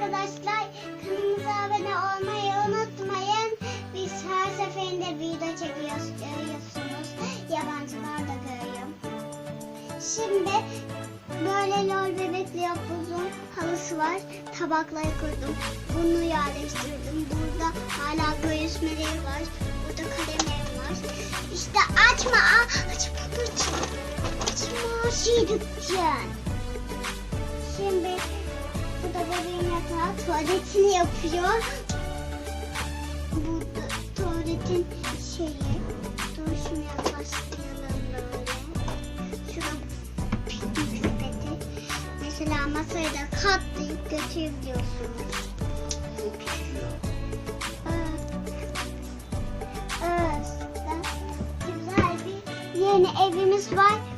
arkadaşlar. Kanalımıza abone olmayı unutmayın. Biz her seferinde video çekiyoruz, görüyorsunuz. Yabancılar da görüyor. Şimdi böyle lol bebekli yapbozun halısı var. Tabakları kurdum. Bunu yerleştirdim. Burada hala göğüsmeleri var. Burada kalemlerim var. İşte açma. Açma babacığım. Açma. Şey dökeceksin. Bebeğin yatağı tuvaletini yapıyor. Bu tuvaletin şeyi. Dur şunu yaklaştıralım böyle. Şurada piknik sepeti. Mesela masayı da katlayıp götürebiliyorsunuz. Evet. Güzel bir yeni evimiz var.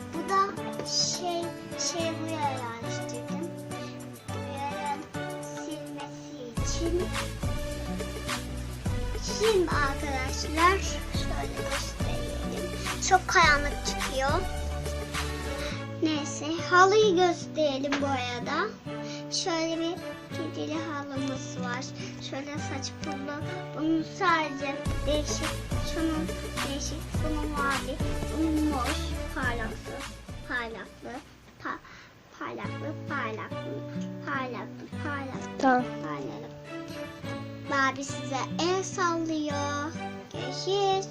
Şimdi arkadaşlar şöyle göstereyim. Çok karanlık çıkıyor. Neyse halıyı gösterelim bu arada. Şöyle bir kedili halımız var. Şöyle saç pullu. Bunun sadece değişik. Şunun değişik. Bunun mavi. Bunun mor. Parlaklı. Parlaklı. Pa parlaklı. Parlaklı. Parlaklı. Parlaklı. Tamam. Parlaklı. Babi size el sallıyor. Görüşürüz.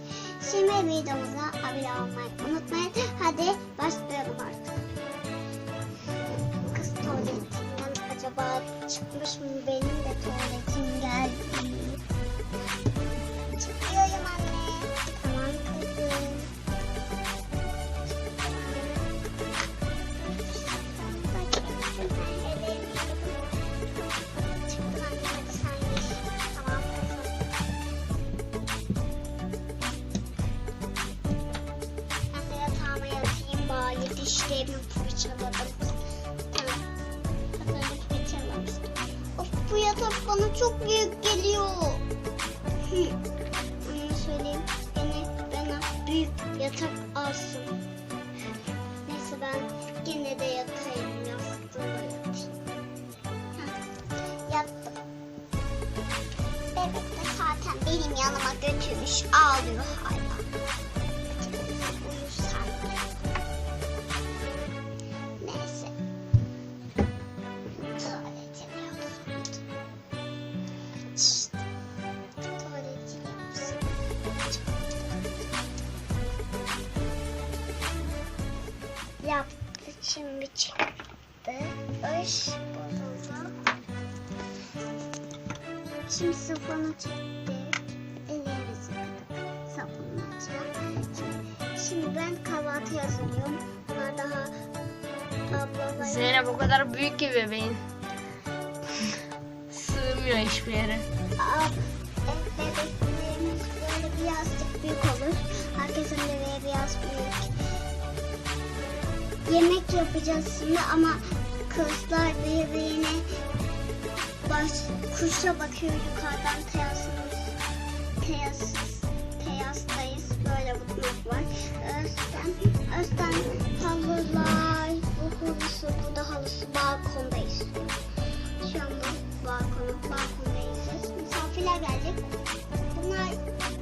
Şimdi videomuza abone olmayı unutmayın. Hadi başlayalım artık. Kız tuvaletinden acaba çıkmış mı? Benim de tuvaletim geldi. Dişlerimi fırçaladım. Tamam. Of bu yatak bana çok büyük geliyor. Hı. Anne söyleyeyim. Beni bana büyük yatak alsın. Neyse ben gene de yatayım. Yastığıma yatayım. Yattım. Bebek de zaten benim yanıma götürmüş ağlıyor hala. Şimdi sifonu çektik. Ellerimizi yıkadık. Sabunlayacağım. Şimdi, şimdi ben kahvaltı hazırlıyorum. Bunlar daha ablalar. Zeynep o kadar büyük ki bebeğin. Sığmıyor hiçbir yere. Aa, bebeklerimiz böyle bir yastık büyük olur. Herkesin bebeği biraz büyük. Yemek yapacağız şimdi ama kızlar bebeğine baş, kuşa bakıyor yukarıdan teyasımız. Teyas, teyastayız. Böyle mutluluk var. Özden, Özden halılar, bu halısı, bu da halısı balkondayız. Şu anda balkonu, balkondayız. Misafirler gelecek. Bunlar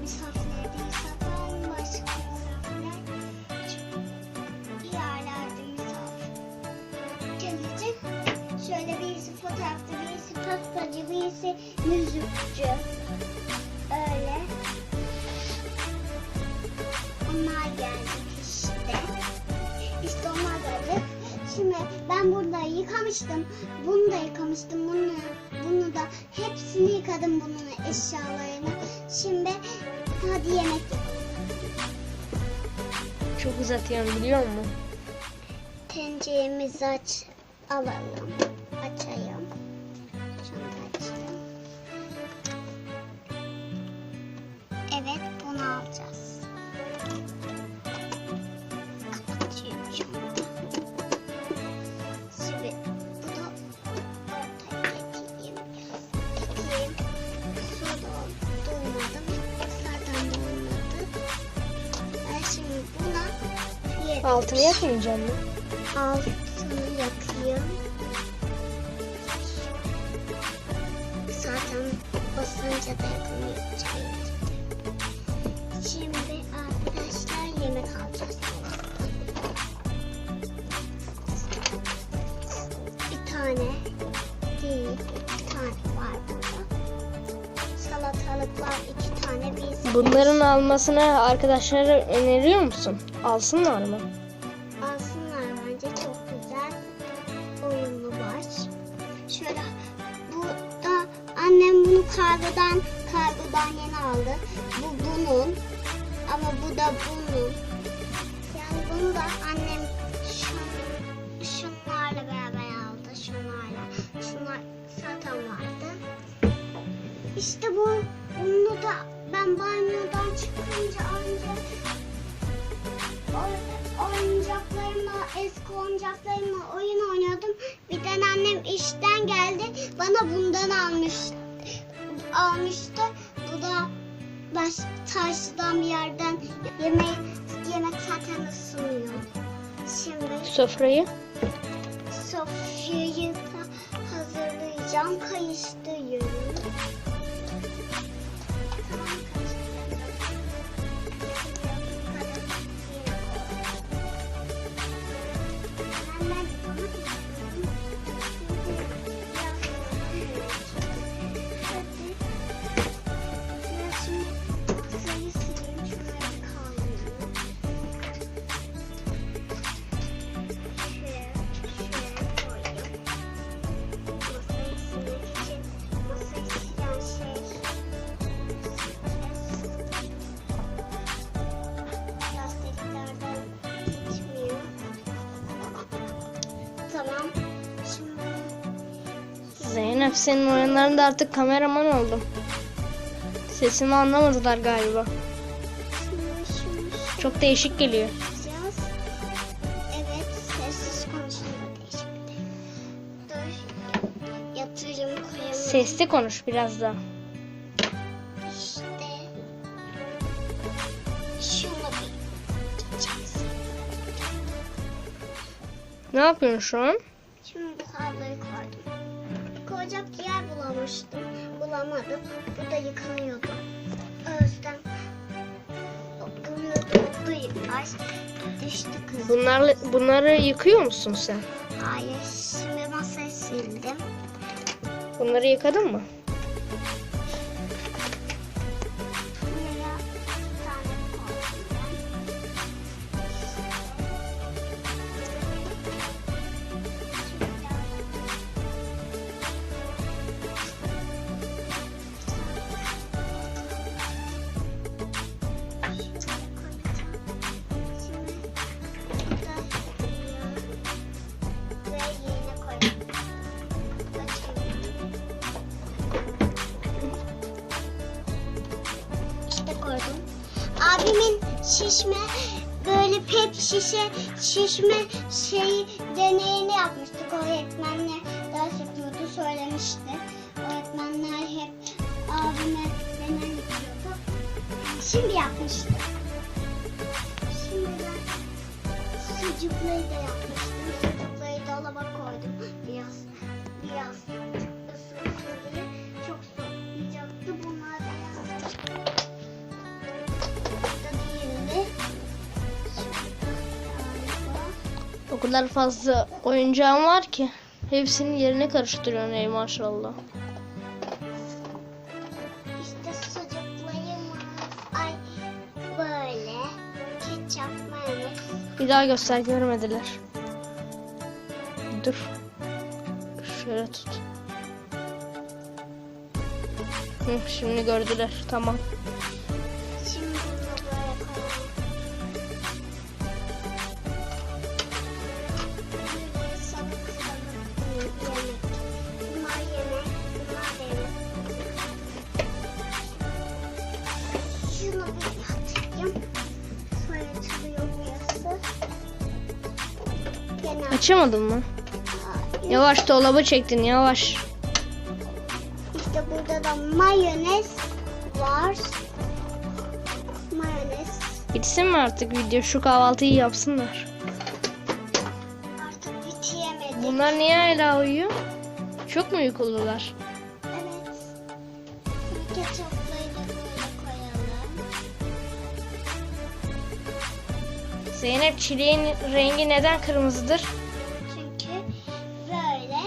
misafirler değil, zaten başka misafirler. Bir yerlerde misafir gelecek. Şöyle birisi fotoğrafta, birisi pastacı, birisi müzikçi. Öyle. Onlar gelecek işte. İşte onlar gelecek. Şimdi ben burada yıkamıştım. Bunu da yıkamıştım. Bunu, bunu da hepsini yıkadım bunun eşyalarını. Şimdi hadi yemek yapalım. Çok uzatıyorum biliyor musun? Tenceremizi aç alalım. Açayım. Altını yakmayacağım mı? Altını yakayım. Zaten basınca da yakamayacağım. Şimdi arkadaşlar yemek alacağız. Bir tane değil, iki tane var burada. Salatalık var, iki tane bir Bunların almasını arkadaşlara öneriyor musun? Alsınlar mı? Alsınlar bence çok güzel oyunlu var. Şöyle bu da annem bunu kargodan kargodan yeni aldı. Bu bunun ama bu da bunun. Yani bunu da annem yemek, yemek zaten ısınıyor. Şimdi Sofrayı. Zeynep senin oyunlarında artık kameraman oldum. Sesimi anlamadılar galiba. Çok değişik geliyor. Evet, sessiz. Yatırım koyalım. Sesli konuş biraz daha. İşte. Şunu. Ne yapıyorsun şu an? Şimdi bu havluyu koydum. Koyacak yer bulamıştım. Bulamadım. Bu da yıkanıyordu. O yüzden. Düştü kız. Bunlarla, bunları yıkıyor musun sen? Hayır. Şimdi masayı sildim. Bunları yıkadın mı? Abimin şişme böyle pep şişe şişme şey deneyini yapmıştık. Öğretmenle ders yapıyordu söylemişti. Öğretmenler hep abime deney yapıyordu. Şimdi yapmıştım. Şimdi ben sucukları da yapmıştım. O kadar fazla oyuncağın var ki. Hepsinin yerine karıştırıyorsun ey maşallah. İşte sucuklarımız. Ay böyle. Bir daha göster görmediler. Dur. Şöyle tut. Hı, şimdi gördüler. Tamam. Açamadın mı? Yavaş dolaba çektin yavaş. İşte burada da mayonez var. Mayonez. Bitsin mi artık video? Şu kahvaltıyı yapsınlar. Artık bitiremedik. Bunlar niye hala uyuyor? Çok mu uykulular? Zeynep çileğin rengi neden kırmızıdır? Çünkü böyle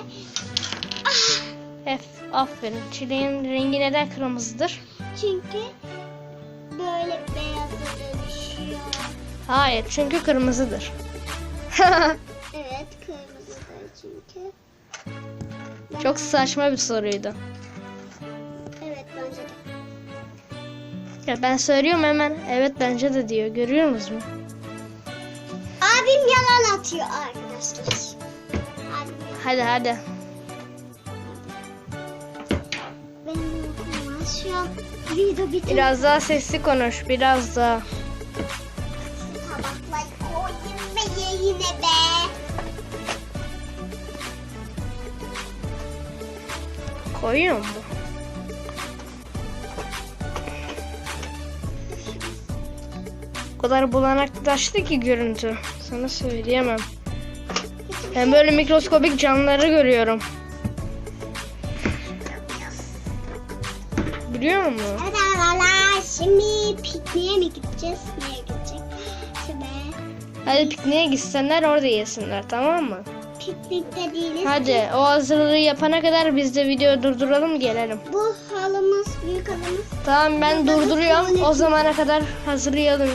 Aferin. Çileğin rengi neden kırmızıdır? Çünkü böyle beyaza dönüşüyor. Hayır çünkü kırmızıdır. Evet kırmızıdır çünkü. Çok saçma bir soruydu. Evet bence de. Ya ben söylüyorum hemen evet bence de diyor. Görüyor musunuz? Yalan atıyor arkadaşlar. Hadi hadi. Video. Biraz daha sesli konuş. Biraz daha. Tabaklar. Koyuyor mu? O kadar bulanaklaştı ki görüntü. Sana söyleyemem. Ben böyle mikroskobik canlıları görüyorum. Biliyor musun? Evet arkadaşlar şimdi pikniğe mi gideceğiz? Nereye gidecek? Şimdi Hadi pikniğe gitsinler orada yesinler tamam mı? piknikte değiliz. Hadi o hazırlığı yapana kadar biz de videoyu durduralım gelelim. Bu halımız, büyük halımız. Tamam ben Burada da durduruyorum. O zamana kadar hazırlayalım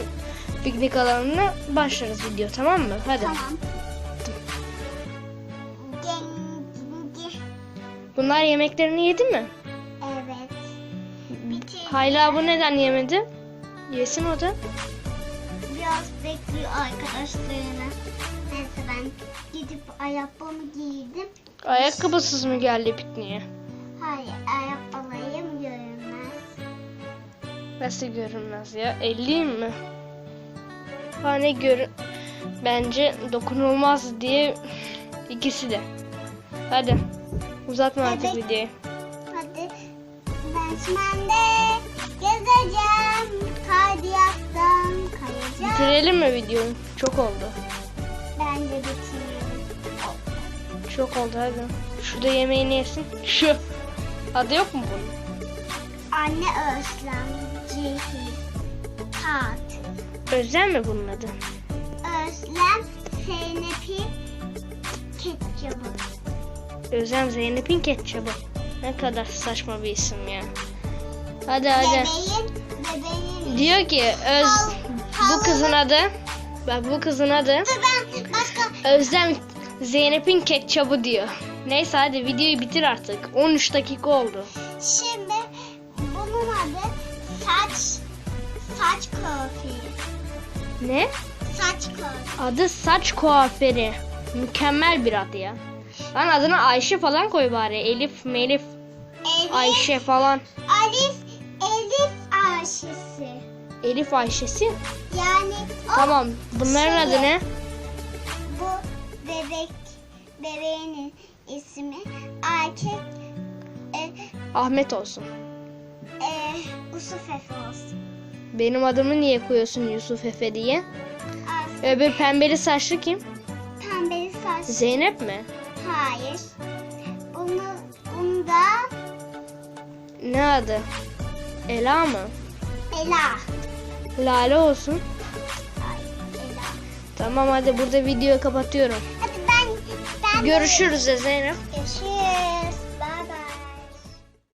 piknik alanını. Başlarız video tamam mı? Hadi. Tamam. Bunlar yemeklerini yedi mi? Evet. Bitir. Hayla bu neden yemedi? Yesin o da. Biraz bekliyor arkadaşlarına. Neyse ben gidip ayakkabımı giydim. Ayakkabısız mı geldi pikniğe? Hayır ayakkabılarım görünmez. Nasıl görünmez ya? Elliyim mi? Hani gör... Bence dokunulmaz diye ikisi de. Hadi. Uzatma artık Evet. videoyu. Hadi ben şimdi gezeceğim. Kardiyaktan kayacağım. Bitirelim mi videoyu? Çok oldu. Bence bitiriyorum. Çok oldu hadi. Şurada yemeğini yesin. Şu. Adı yok mu bunun? Anne Özlem, Cihil, Tat, Özlem mi bunun adı? Özlem, Zeynep'i, Ketçabı. Özlem Zeynep'in ketçabı. Ne kadar saçma bir isim ya. Hadi hadi. Bebeğin, bebeğin. Diyor ki Öz bu kızın adı bak bu kızın adı Dur ben başka Özlem Zeynep'in ketçabı diyor. Neyse hadi videoyu bitir artık. 13 dakika oldu. Şimdi bunun adı saç saç kuaförü. Ne? Saç kuaförü. Adı saç kuaförü. Mükemmel bir adı ya. Lan adına Ayşe falan koy bari. Elif, Melif, Elif, Ayşe falan. Alif, Elif Ayşesi. Elif Ayşe'si. Yani o Tamam. Bunların Şey- adı ne? bu bebek bebeğinin ismi erkek e, Ahmet olsun. e, Yusuf Efe olsun. Benim adımı niye koyuyorsun Yusuf Efe diye? Az Öbür pembeli saçlı kim? pembeli saç. Zeynep mi? Hayır. Bunu bunda Ne adı? Ela mı? Ela. Lale olsun. Ay, Ela. Tamam hadi burada videoyu kapatıyorum. Hadi ben ben Görüşürüz de Zeynep. Görüşürüz.